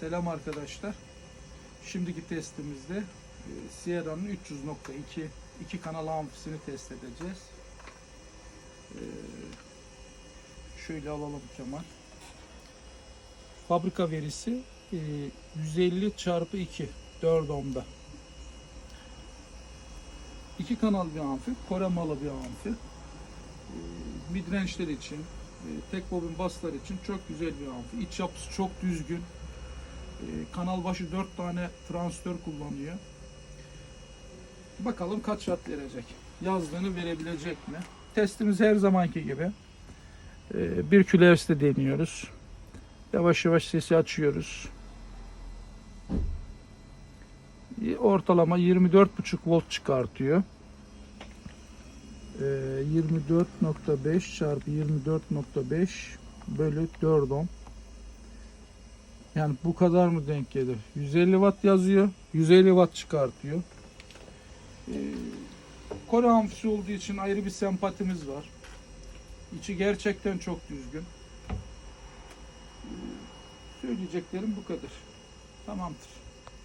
Selam arkadaşlar. Şimdiki testimizde e, Sierra'nın 300.2 iki kanal amfisini test edeceğiz. E, şöyle alalım Kemal. Fabrika verisi e, 150 çarpı 2 4 ohm'da. İki kanal bir amfi, Kore malı bir amfi. E, midrange'ler için, e, tek bobin baslar için çok güzel bir amfi. İç yapısı çok düzgün. E, kanal başı 4 tane transistör kullanıyor. Bakalım kaç watt verecek. Yazdığını verebilecek mi? Testimiz her zamanki gibi. E, 1 kHz'de deniyoruz. Yavaş yavaş sesi açıyoruz. E, Ortalama 24,5 volt çıkartıyor. E, 24.5 çarpı 24.5 bölü 4 ohm. Yani bu kadar mı denk gelir? 150 watt yazıyor. 150 watt çıkartıyor. Ee, Kore amfisi olduğu için ayrı bir sempatimiz var. İçi gerçekten çok düzgün. Ee, söyleyeceklerim bu kadar. Tamamdır.